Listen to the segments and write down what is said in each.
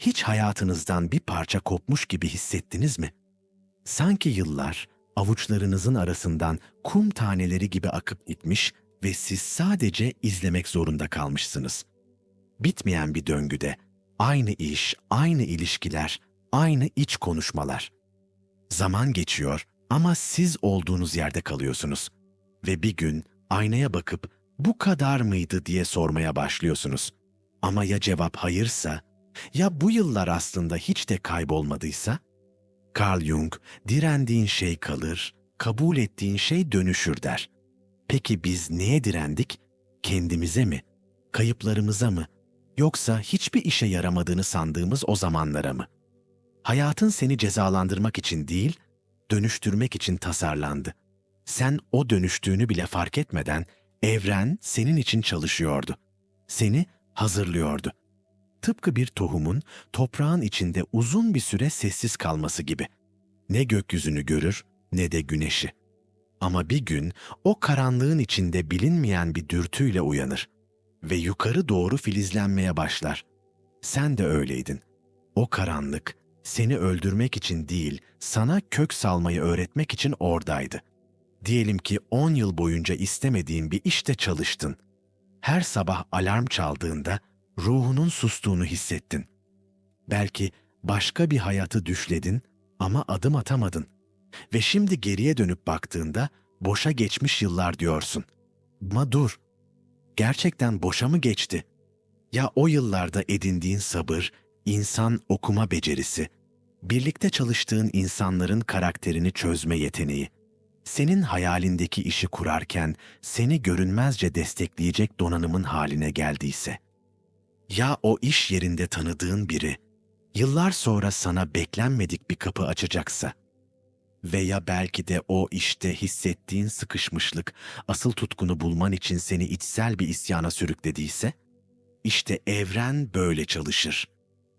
Hiç hayatınızdan bir parça kopmuş gibi hissettiniz mi? Sanki yıllar avuçlarınızın arasından kum taneleri gibi akıp gitmiş ve siz sadece izlemek zorunda kalmışsınız. Bitmeyen bir döngüde aynı iş, aynı ilişkiler, aynı iç konuşmalar. Zaman geçiyor ama siz olduğunuz yerde kalıyorsunuz ve bir gün aynaya bakıp bu kadar mıydı diye sormaya başlıyorsunuz. Ama ya cevap hayırsa, ya bu yıllar aslında hiç de kaybolmadıysa? Carl Jung, direndiğin şey kalır, kabul ettiğin şey dönüşür der. Peki biz neye direndik? Kendimize mi? Kayıplarımıza mı? Yoksa hiçbir işe yaramadığını sandığımız o zamanlara mı? Hayatın seni cezalandırmak için değil, dönüştürmek için tasarlandı. Sen o dönüştüğünü bile fark etmeden evren senin için çalışıyordu. Seni hazırlıyordu. Tıpkı bir tohumun toprağın içinde uzun bir süre sessiz kalması gibi. Ne gökyüzünü görür ne de güneşi. Ama bir gün o karanlığın içinde bilinmeyen bir dürtüyle uyanır ve yukarı doğru filizlenmeye başlar. Sen de öyleydin. O karanlık seni öldürmek için değil, sana kök salmayı öğretmek için oradaydı. Diyelim ki 10 yıl boyunca istemediğin bir işte çalıştın. Her sabah alarm çaldığında ruhunun sustuğunu hissettin. Belki başka bir hayatı düşledin ama adım atamadın. Ve şimdi geriye dönüp baktığında boşa geçmiş yıllar diyorsun. Ama dur. Gerçekten boşa mı geçti? Ya o yıllarda edindiğin sabır, insan okuma becerisi, birlikte çalıştığın insanların karakterini çözme yeteneği, senin hayalindeki işi kurarken seni görünmezce destekleyecek donanımın haline geldiyse. Ya o iş yerinde tanıdığın biri, yıllar sonra sana beklenmedik bir kapı açacaksa veya belki de o işte hissettiğin sıkışmışlık asıl tutkunu bulman için seni içsel bir isyana sürüklediyse, işte evren böyle çalışır.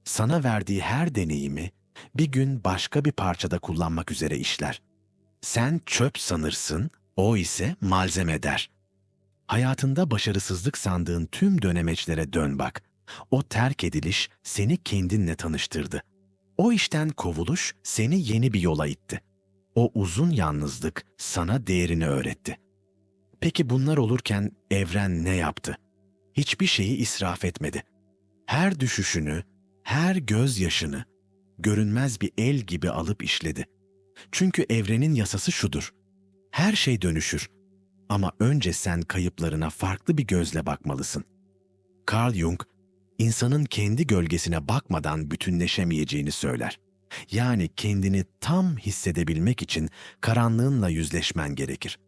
Sana verdiği her deneyimi bir gün başka bir parçada kullanmak üzere işler. Sen çöp sanırsın, o ise malzeme der. Hayatında başarısızlık sandığın tüm dönemeçlere dön bak. O terk ediliş seni kendinle tanıştırdı. O işten kovuluş seni yeni bir yola itti. O uzun yalnızlık sana değerini öğretti. Peki bunlar olurken evren ne yaptı? Hiçbir şeyi israf etmedi. Her düşüşünü, her gözyaşını görünmez bir el gibi alıp işledi. Çünkü evrenin yasası şudur. Her şey dönüşür. Ama önce sen kayıplarına farklı bir gözle bakmalısın. Carl Jung, insanın kendi gölgesine bakmadan bütünleşemeyeceğini söyler. Yani kendini tam hissedebilmek için karanlığınla yüzleşmen gerekir.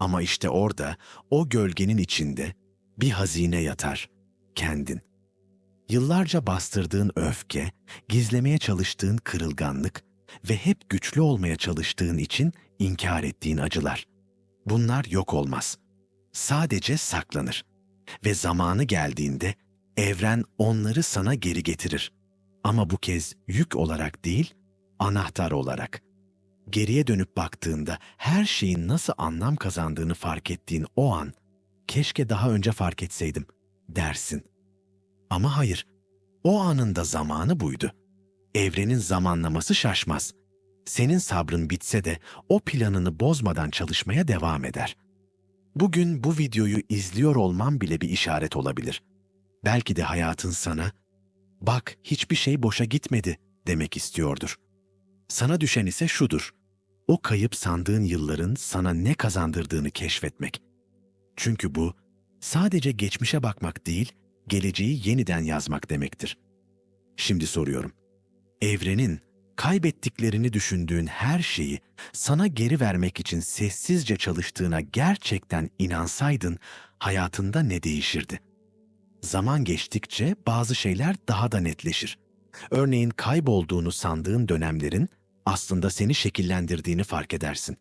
Ama işte orada, o gölgenin içinde bir hazine yatar, kendin. Yıllarca bastırdığın öfke, gizlemeye çalıştığın kırılganlık ve hep güçlü olmaya çalıştığın için inkar ettiğin acılar. Bunlar yok olmaz. Sadece saklanır. Ve zamanı geldiğinde evren onları sana geri getirir. Ama bu kez yük olarak değil, anahtar olarak. Geriye dönüp baktığında her şeyin nasıl anlam kazandığını fark ettiğin o an, keşke daha önce fark etseydim dersin. Ama hayır, o anın da zamanı buydu. Evrenin zamanlaması şaşmaz. Senin sabrın bitse de o planını bozmadan çalışmaya devam eder. Bugün bu videoyu izliyor olman bile bir işaret olabilir. Belki de hayatın sana, bak hiçbir şey boşa gitmedi demek istiyordur. Sana düşen ise şudur. O kayıp sandığın yılların sana ne kazandırdığını keşfetmek. Çünkü bu sadece geçmişe bakmak değil, geleceği yeniden yazmak demektir. Şimdi soruyorum. Evrenin kaybettiklerini düşündüğün her şeyi sana geri vermek için sessizce çalıştığına gerçekten inansaydın hayatında ne değişirdi? Zaman geçtikçe bazı şeyler daha da netleşir. Örneğin kaybolduğunu sandığın dönemlerin aslında seni şekillendirdiğini fark edersin.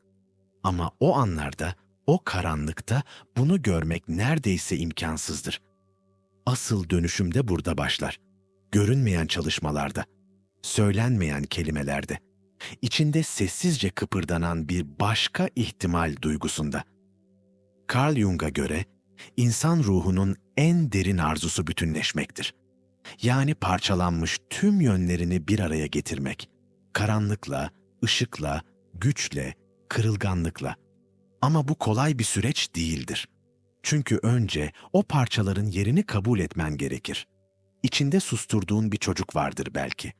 Ama o anlarda, o karanlıkta bunu görmek neredeyse imkansızdır. Asıl dönüşüm de burada başlar. Görünmeyen çalışmalarda, söylenmeyen kelimelerde, içinde sessizce kıpırdanan bir başka ihtimal duygusunda. Carl Jung'a göre insan ruhunun en derin arzusu bütünleşmektir. Yani parçalanmış tüm yönlerini bir araya getirmek. Karanlıkla, ışıkla, güçle, kırılganlıkla. Ama bu kolay bir süreç değildir. Çünkü önce o parçaların yerini kabul etmen gerekir. İçinde susturduğun bir çocuk vardır belki.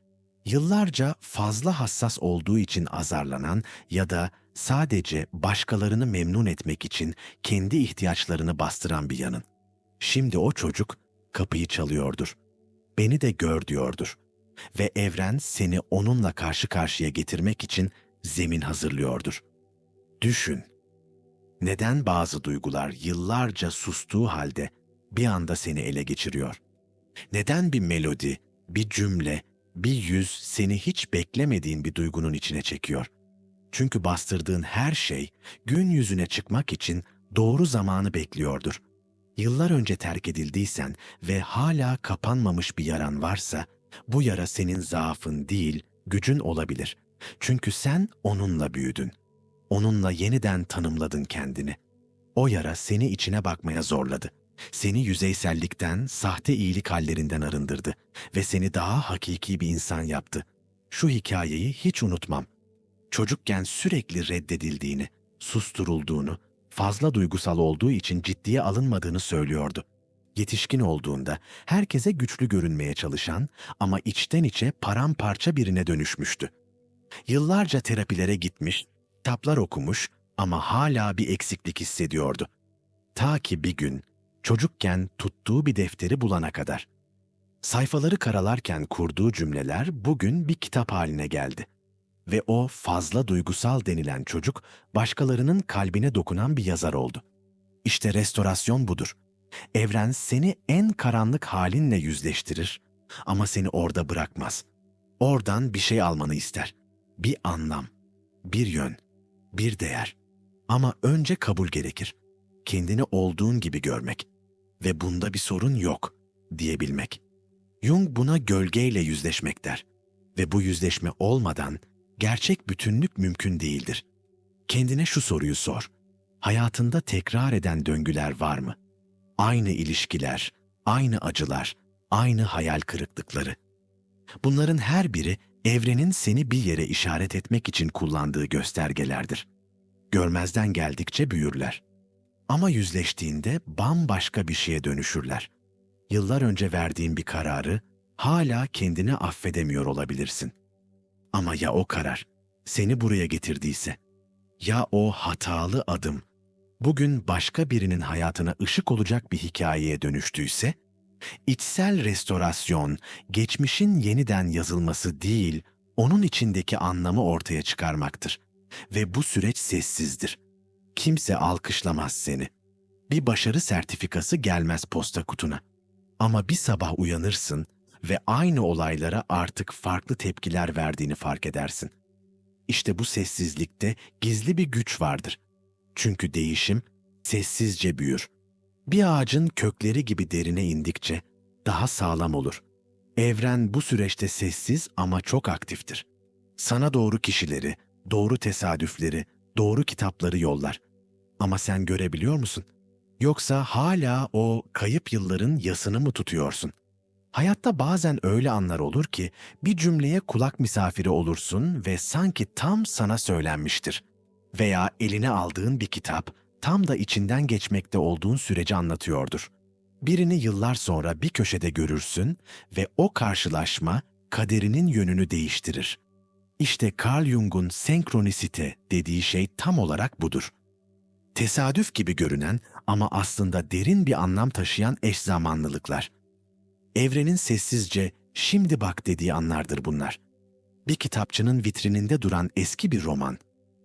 Yıllarca fazla hassas olduğu için azarlanan ya da sadece başkalarını memnun etmek için kendi ihtiyaçlarını bastıran bir yanın. Şimdi o çocuk kapıyı çalıyordur. Beni de gör diyordur. Ve evren seni onunla karşı karşıya getirmek için zemin hazırlıyordur. Düşün. Neden bazı duygular yıllarca sustuğu halde bir anda seni ele geçiriyor? Neden bir melodi, bir cümle, bir yüz seni hiç beklemediğin bir duygunun içine çekiyor? Çünkü bastırdığın her şey gün yüzüne çıkmak için doğru zamanı bekliyordur. Yıllar önce terk edildiysen ve hala kapanmamış bir yaran varsa, bu yara senin zaafın değil, gücün olabilir. Çünkü sen onunla büyüdün. Onunla yeniden tanımladın kendini. O yara seni içine bakmaya zorladı. Seni yüzeysellikten, sahte iyilik hallerinden arındırdı ve seni daha hakiki bir insan yaptı. Şu hikayeyi hiç unutmam. Çocukken sürekli reddedildiğini, susturulduğunu, fazla duygusal olduğu için ciddiye alınmadığını söylüyordu. Yetişkin olduğunda herkese güçlü görünmeye çalışan ama içten içe paramparça birine dönüşmüştü. Yıllarca terapilere gitmiş, kitaplar okumuş ama hala bir eksiklik hissediyordu. Ta ki bir gün çocukken tuttuğu bir defteri bulana kadar. Sayfaları karalarken kurduğu cümleler bugün bir kitap haline geldi. Ve o fazla duygusal denilen çocuk başkalarının kalbine dokunan bir yazar oldu. İşte restorasyon budur. Evren seni en karanlık halinle yüzleştirir ama seni orada bırakmaz. Oradan bir şey almanı ister. Bir anlam, bir yön, bir değer. Ama önce kabul gerekir. Kendini olduğun gibi görmek ve bunda bir sorun yok diyebilmek. Jung buna gölgeyle yüzleşmek der ve bu yüzleşme olmadan gerçek bütünlük mümkün değildir. Kendine şu soruyu sor. Hayatında tekrar eden döngüler var mı? Aynı ilişkiler, aynı acılar, aynı hayal kırıklıkları. Bunların her biri evrenin seni bir yere işaret etmek için kullandığı göstergelerdir. Görmezden geldikçe büyürler. Ama yüzleştiğinde bambaşka bir şeye dönüşürler. Yıllar önce verdiğin bir kararı hala kendini affedemiyor olabilirsin. Ama ya o karar seni buraya getirdiyse? Ya o hatalı adım bugün başka birinin hayatına ışık olacak bir hikayeye dönüştüyse? İçsel restorasyon, geçmişin yeniden yazılması değil, onun içindeki anlamı ortaya çıkarmaktır. Ve bu süreç sessizdir. Kimse alkışlamaz seni. Bir başarı sertifikası gelmez posta kutuna. Ama bir sabah uyanırsın ve aynı olaylara artık farklı tepkiler verdiğini fark edersin. İşte bu sessizlikte gizli bir güç vardır. Çünkü değişim sessizce büyür. Bir ağacın kökleri gibi derine indikçe daha sağlam olur. Evren bu süreçte sessiz ama çok aktiftir. Sana doğru kişileri, doğru tesadüfleri, doğru kitapları yollar. Ama sen görebiliyor musun? Yoksa hala o kayıp yılların yasını mı tutuyorsun? Hayatta bazen öyle anlar olur ki bir cümleye kulak misafiri olursun ve sanki tam sana söylenmiştir. Veya eline aldığın bir kitap tam da içinden geçmekte olduğun süreci anlatıyordur. Birini yıllar sonra bir köşede görürsün ve o karşılaşma kaderinin yönünü değiştirir. İşte Carl Jung'un senkronisite dediği şey tam olarak budur. Tesadüf gibi görünen ama aslında derin bir anlam taşıyan eş zamanlılıklar. Evrenin sessizce şimdi bak dediği anlardır bunlar. Bir kitapçının vitrininde duran eski bir roman.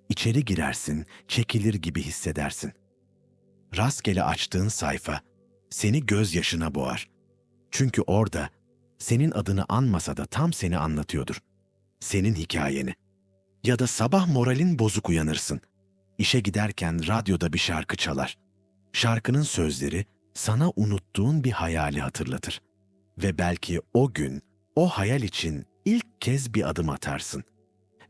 İçeri girersin, çekilir gibi hissedersin. Rastgele açtığın sayfa seni gözyaşına boğar. Çünkü orada senin adını anmasa da tam seni anlatıyordur. Senin hikayeni. Ya da sabah moralin bozuk uyanırsın. İşe giderken radyoda bir şarkı çalar. Şarkının sözleri sana unuttuğun bir hayali hatırlatır. Ve belki o gün o hayal için ilk kez bir adım atarsın.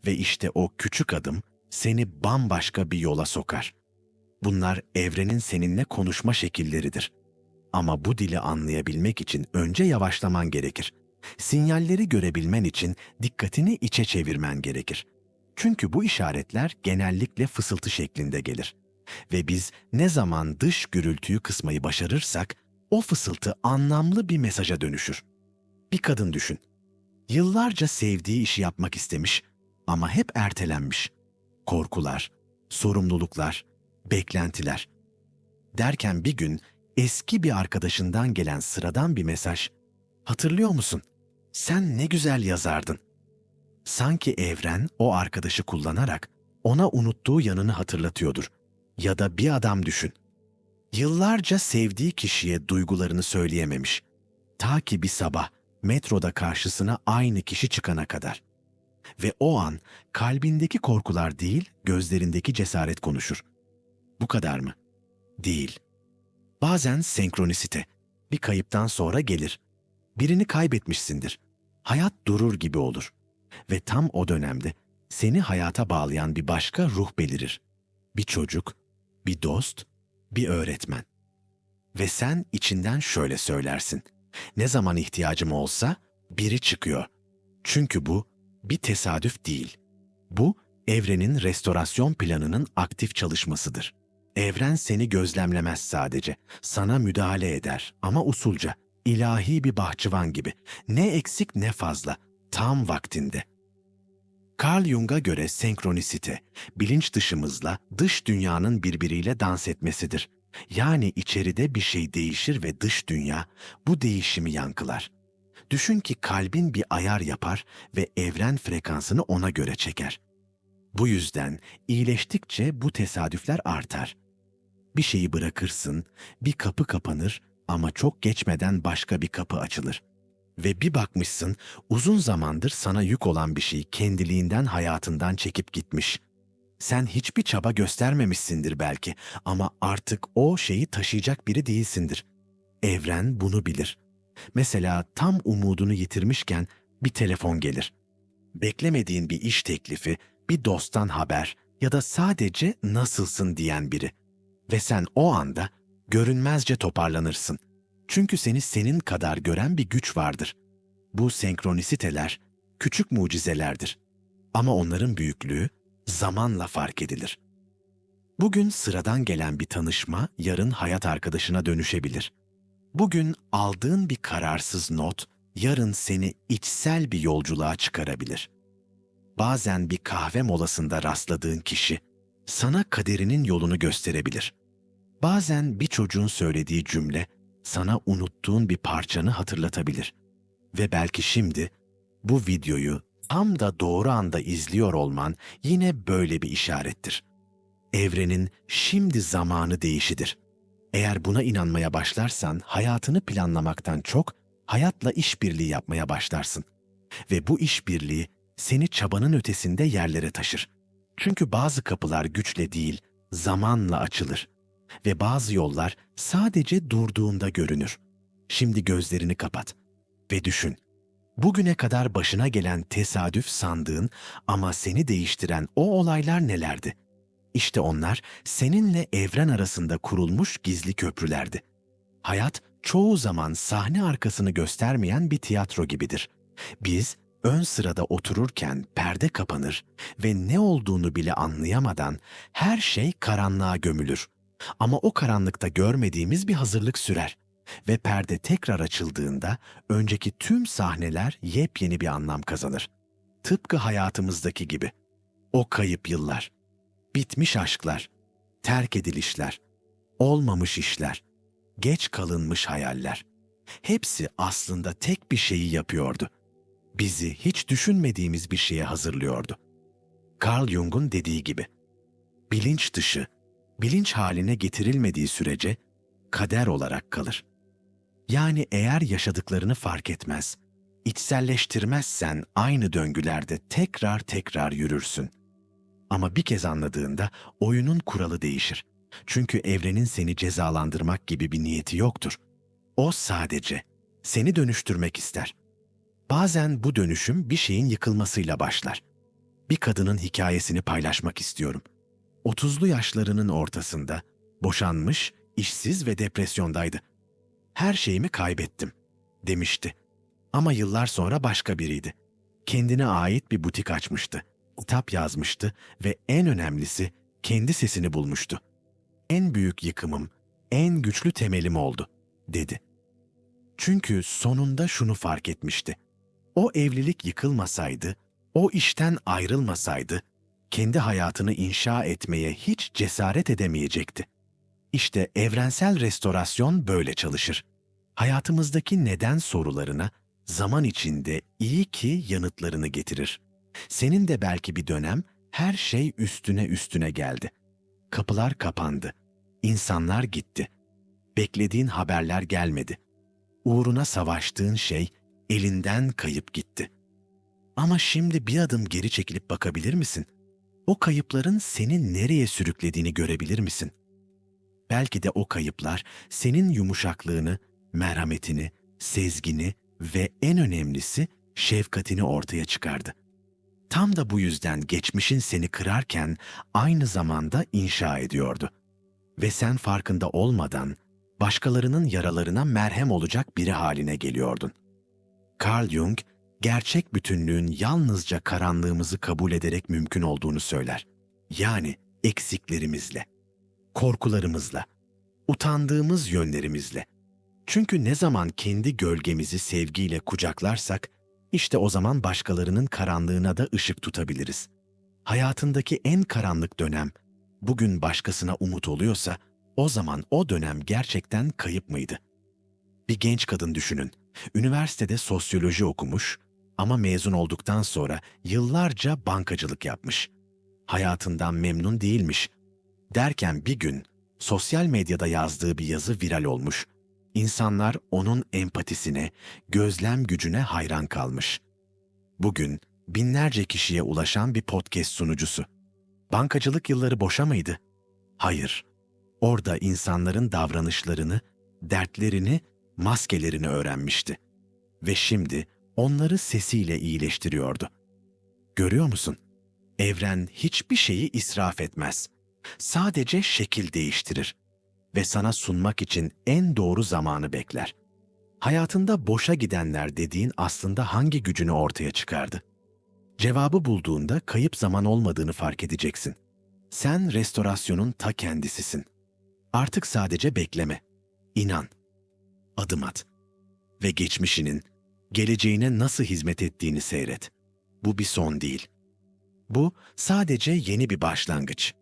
Ve işte o küçük adım seni bambaşka bir yola sokar. Bunlar evrenin seninle konuşma şekilleridir. Ama bu dili anlayabilmek için önce yavaşlaman gerekir. Sinyalleri görebilmen için dikkatini içe çevirmen gerekir. Çünkü bu işaretler genellikle fısıltı şeklinde gelir. Ve biz ne zaman dış gürültüyü kısmayı başarırsak o fısıltı anlamlı bir mesaja dönüşür. Bir kadın düşün. Yıllarca sevdiği işi yapmak istemiş ama hep ertelenmiş. Korkular, sorumluluklar, beklentiler. Derken bir gün eski bir arkadaşından gelen sıradan bir mesaj. Hatırlıyor musun? Sen ne güzel yazardın. Sanki evren o arkadaşı kullanarak ona unuttuğu yanını hatırlatıyordur. Ya da bir adam düşün. Yıllarca sevdiği kişiye duygularını söyleyememiş. Ta ki bir sabah metroda karşısına aynı kişi çıkana kadar. Ve o an kalbindeki korkular değil, gözlerindeki cesaret konuşur. Bu kadar mı? Değil. Bazen senkronisite, bir kayıptan sonra gelir. Birini kaybetmişsindir. Hayat durur gibi olur. Ve tam o dönemde seni hayata bağlayan bir başka ruh belirir. Bir çocuk, bir dost, bir öğretmen. Ve sen içinden şöyle söylersin. Ne zaman ihtiyacım olsa biri çıkıyor. Çünkü bu bir tesadüf değil. Bu evrenin restorasyon planının aktif çalışmasıdır. Evren seni gözlemlemez sadece. Sana müdahale eder ama usulca. ilahi bir bahçıvan gibi. Ne eksik ne fazla. Tam vaktinde. Carl Jung'a göre senkronisite, bilinç dışımızla dış dünyanın birbiriyle dans etmesidir. Yani içeride bir şey değişir ve dış dünya bu değişimi yankılar. Düşün ki kalbin bir ayar yapar ve evren frekansını ona göre çeker. Bu yüzden iyileştikçe bu tesadüfler artar. Bir şeyi bırakırsın, bir kapı kapanır ama çok geçmeden başka bir kapı açılır. Ve bir bakmışsın uzun zamandır sana yük olan bir şey kendiliğinden hayatından çekip gitmiş. Sen hiçbir çaba göstermemişsindir belki ama artık o şeyi taşıyacak biri değilsindir. Evren bunu bilir. Mesela tam umudunu yitirmişken bir telefon gelir. Beklemediğin bir iş teklifi, bir dosttan haber ya da sadece nasılsın diyen biri. Ve sen o anda görünmezce toparlanırsın. Çünkü seni senin kadar gören bir güç vardır. Bu senkronisiteler küçük mucizelerdir. Ama onların büyüklüğü zamanla fark edilir. Bugün sıradan gelen bir tanışma yarın hayat arkadaşına dönüşebilir. Bugün aldığın bir kararsız not yarın seni içsel bir yolculuğa çıkarabilir. Bazen bir kahve molasında rastladığın kişi sana kaderinin yolunu gösterebilir. Bazen bir çocuğun söylediği cümle sana unuttuğun bir parçanı hatırlatabilir. Ve belki şimdi bu videoyu tam da doğru anda izliyor olman yine böyle bir işarettir. Evrenin şimdi zamanı değişidir. Eğer buna inanmaya başlarsan hayatını planlamaktan çok hayatla işbirliği yapmaya başlarsın. Ve bu işbirliği seni çabanın ötesinde yerlere taşır. Çünkü bazı kapılar güçle değil, zamanla açılır ve bazı yollar sadece durduğunda görünür. Şimdi gözlerini kapat ve düşün. Bugüne kadar başına gelen tesadüf sandığın ama seni değiştiren o olaylar nelerdi? İşte onlar seninle evren arasında kurulmuş gizli köprülerdi. Hayat çoğu zaman sahne arkasını göstermeyen bir tiyatro gibidir. Biz ön sırada otururken perde kapanır ve ne olduğunu bile anlayamadan her şey karanlığa gömülür. Ama o karanlıkta görmediğimiz bir hazırlık sürer ve perde tekrar açıldığında önceki tüm sahneler yepyeni bir anlam kazanır. Tıpkı hayatımızdaki gibi. O kayıp yıllar, bitmiş aşklar, terk edilişler, olmamış işler, geç kalınmış hayaller. Hepsi aslında tek bir şeyi yapıyordu. Bizi hiç düşünmediğimiz bir şeye hazırlıyordu. Carl Jung'un dediği gibi, bilinç dışı, bilinç haline getirilmediği sürece kader olarak kalır. Yani eğer yaşadıklarını fark etmez, içselleştirmezsen aynı döngülerde tekrar tekrar yürürsün. Ama bir kez anladığında oyunun kuralı değişir. Çünkü evrenin seni cezalandırmak gibi bir niyeti yoktur. O sadece seni dönüştürmek ister. Bazen bu dönüşüm bir şeyin yıkılmasıyla başlar. Bir kadının hikayesini paylaşmak istiyorum. 30'lu yaşlarının ortasında, boşanmış, işsiz ve depresyondaydı. Her şeyimi kaybettim demişti. Ama yıllar sonra başka biriydi. Kendine ait bir butik açmıştı. Kitap yazmıştı ve en önemlisi kendi sesini bulmuştu. En büyük yıkımım, en güçlü temelim oldu, dedi. Çünkü sonunda şunu fark etmişti. O evlilik yıkılmasaydı, o işten ayrılmasaydı, kendi hayatını inşa etmeye hiç cesaret edemeyecekti. İşte evrensel restorasyon böyle çalışır. Hayatımızdaki neden sorularına zaman içinde iyi ki yanıtlarını getirir. Senin de belki bir dönem her şey üstüne üstüne geldi. Kapılar kapandı. İnsanlar gitti. Beklediğin haberler gelmedi. Uğruna savaştığın şey elinden kayıp gitti. Ama şimdi bir adım geri çekilip bakabilir misin? O kayıpların seni nereye sürüklediğini görebilir misin? Belki de o kayıplar senin yumuşaklığını, merhametini, sezgini ve en önemlisi şefkatini ortaya çıkardı. Tam da bu yüzden geçmişin seni kırarken aynı zamanda inşa ediyordu. Ve sen farkında olmadan başkalarının yaralarına merhem olacak biri haline geliyordun. Carl Jung, gerçek bütünlüğün yalnızca karanlığımızı kabul ederek mümkün olduğunu söyler. Yani eksiklerimizle, korkularımızla, utandığımız yönlerimizle. Çünkü ne zaman kendi gölgemizi sevgiyle kucaklarsak, işte o zaman başkalarının karanlığına da ışık tutabiliriz. Hayatındaki en karanlık dönem, bugün başkasına umut oluyorsa, o zaman o dönem gerçekten kayıp mıydı? Bir genç kadın düşünün. Üniversitede sosyoloji okumuş ama mezun olduktan sonra yıllarca bankacılık yapmış. Hayatından memnun değilmiş. Derken bir gün sosyal medyada yazdığı bir yazı viral olmuş. İnsanlar onun empatisine, gözlem gücüne hayran kalmış. Bugün binlerce kişiye ulaşan bir podcast sunucusu. Bankacılık yılları boşa mıydı? Hayır. Orada insanların davranışlarını, dertlerini, maskelerini öğrenmişti. Ve şimdi onları sesiyle iyileştiriyordu. Görüyor musun? Evren hiçbir şeyi israf etmez. Sadece şekil değiştirir ve sana sunmak için en doğru zamanı bekler. Hayatında boşa gidenler dediğin aslında hangi gücünü ortaya çıkardı? Cevabı bulduğunda kayıp zaman olmadığını fark edeceksin. Sen restorasyonun ta kendisisin. Artık sadece bekleme. İnan. Adım at. Ve geçmişinin, geleceğine nasıl hizmet ettiğini seyret. Bu bir son değil. Bu sadece yeni bir başlangıç.